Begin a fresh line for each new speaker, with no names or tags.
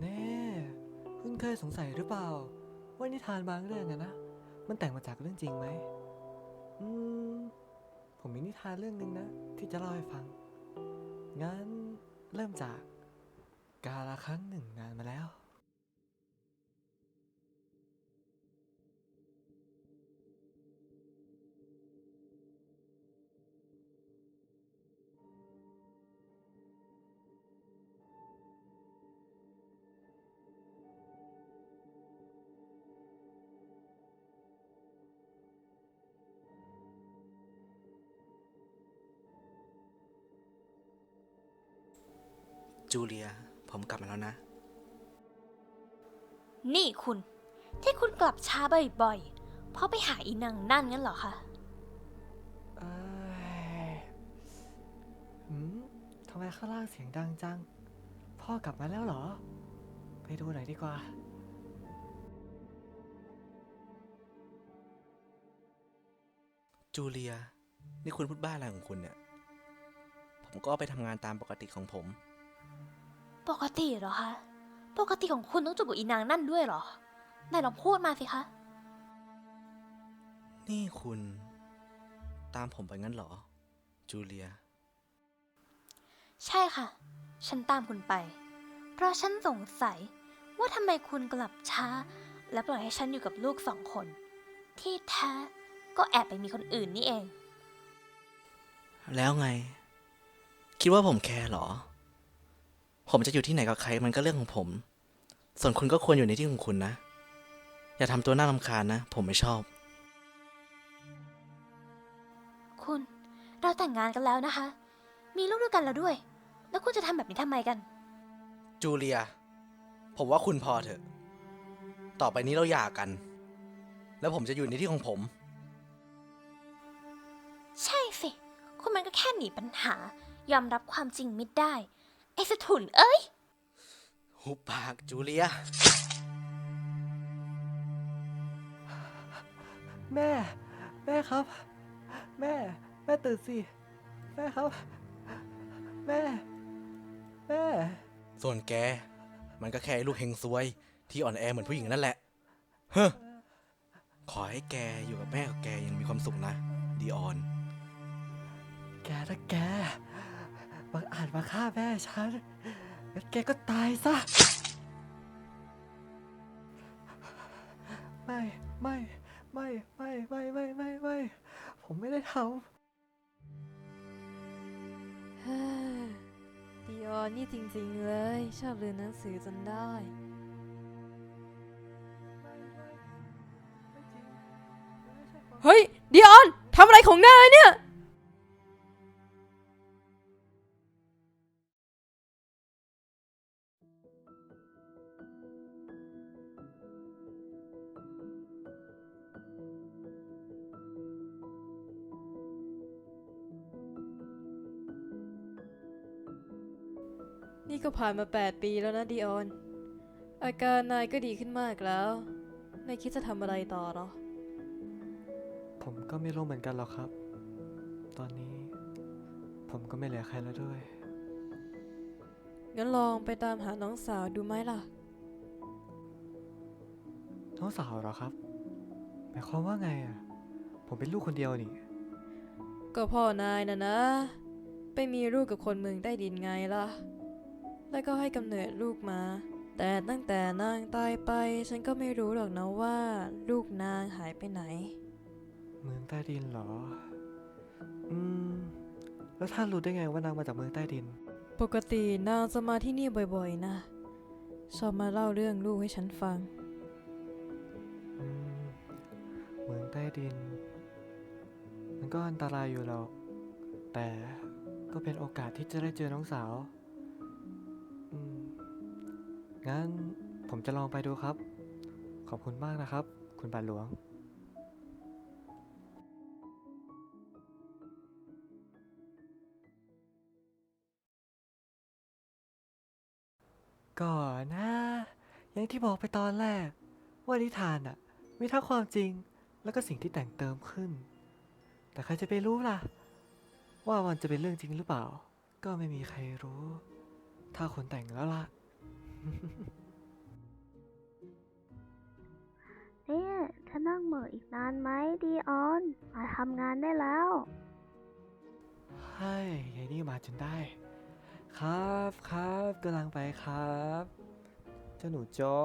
แน่ คุณเคยสงสัยหรือเปล่า ว่านิทานบางเรื่องอะนะ มันแต่งมาจากเรื่องจริงไหม อืม ผมมีนิทานเรื่องหนึ่งนะ ที่จะเล่าให้ฟัง งั้นเริ่มจาก กาลครั้งหนึ่งนานมาแล้ว
จูเลีย ผมกลับมาแล้วนะ
นี่คุณ ที่คุณกลับช้าบ่อยๆ เพราะไปหาอีนางนั่นงั้นเหรอคะ
เอ้ยหืมทำไมข้างล่างเสียงดังจัง พ่อกลับมาแล้วเหรอ ไปดูหน่อยดีกว่า
จูเลีย นี่คุณพูดบ้าอะไรของคุณเนี่ย ผมก็ไปทำงานตามปกติของผม
ปกติเหรอคะ ปกติของคุณต้องจูบกับอีนางนั่นด้วยเหรอ ไหนลองพูดมาสิคะ
นี่คุณ ตามผมไปงั้นเหรอ จูเลีย
ใช่ค่ะ ฉันตามคุณไป เพราะฉันสงสัยว่าทำไมคุณกลับช้า และปล่อยให้ฉันอยู่กับลูกสองคน ที่แท้ก็แอบไปมีคนอื่นนี่เอง
แล้วไง คิดว่าผมแคร์เหรอ ผมจะอยู่ที่ไหนกับใครมันก็เรื่องของผม ส่วนคุณก็ควรอยู่ในที่ของคุณนะ อย่าทำตัวน่ารำคาญนะ ผมไม่ชอบ
คุณ เราแต่งงานกันแล้วนะคะ มีลูกด้วยกันแล้วด้วย แล้วคุณจะทำแบบนี้ทำไมกัน
จูเลีย ผมว่าคุณพอเถอะ ต่อไปนี้เราหย่ากัน แล้วผมจะอยู่ในที่ของผม
ใช่สิ คุณมันก็แค่หนีปัญหา ยอมรับความจริงไม่ได้ ไอ้สถุนเอ้ย
หุบปากจูเลีย
แม่ แม่ครับ แม่ แม่ตื่นสิ แม่ครับ แม่ แม่
ส่วนแก มันก็แค่ไอ้ลูกเฮงซวย ที่อ่อนแอเหมือนผู้หญิงนั่นแหละ เฮ้อขอให้แกอยู่กับแม่กับแกยังมีความสุขนะ ดีออน
แกนะแก บังอาจมาฆ่าแม่ฉันงั้นแกก็ตายซะ ไม่ ไม่ ไม่ ไม่ ไม่ ไม่ ไม่ ไม่ ผมไม่ได้ท
เดีออนนี่จริงๆเลย ชอบเรียนหนังสือจนได้ เฮ้ยดีออนทำอะไรของนายเนี่ย นี่ก็ผ่านมา 8 ปีแล้วนะดีออน อาการนายก็ดีขึ้นมากแล้ว นายคิดจะทำอะไรต่อเหรอ
ผมก็ไม่รู้เหมือนกันหรอกครับ ตอนนี้ ผมก็ไม่เหลือใครแล้วด้วย
งั้นลองไปตามหาน้องสาวดูไหมล่ะ
น้องสาวเหรอครับ หมายความว่าไงอะ ผมเป็นลูกคนเดียวนี่
ก็พ่อนายนะนะ ไปมีลูกกับคนเมืองใต้ดินไงล่ะ แล้วก็ให้กำเนิดลูกมา แต่ตั้งแต่นางตายไป ฉันก็ไม่รู้หรอกนะว่า ลูกนางหายไปไหน
เมืองใต้ดินเหรอ อืม แล้วท่านรู้ได้ไงว่านางมาจากเมืองใต้ดิน
ปกตินางจะมาที่นี่บ่อยๆ นะ ชอบมาเล่าเรื่องลูกให้ฉันฟัง
อืม เมืองใต้ดิน มันก็อันตรายอยู่หรอก แต่ก็เป็นโอกาสที่จะได้เจอน้องสาวอืม งั้นผมจะลองไปดูครับ ขอบคุณมากนะครับ คุณบาทหลวง ก่อนนะ อย่างที่บอกไปตอนแรก ว่านิทานอะมีทั้งความจริงแล้วก็สิ่งที่แต่งเติมขึ้น แต่ใครจะไปรู้ล่ะ ว่ามันจะเป็นเรื่องจริงหรือเปล่า ก็ไม่มีใครรู้ ถ้าคนแต่งแล้วล่ะ เนี่
ยถ้านั่งเหม่ออีกนานไหมดีออน มาทำงานได้แล้ว
ให้ยายนี่มาจนได้ ครับครับกำลังไปครับ เจ้าหนูจอ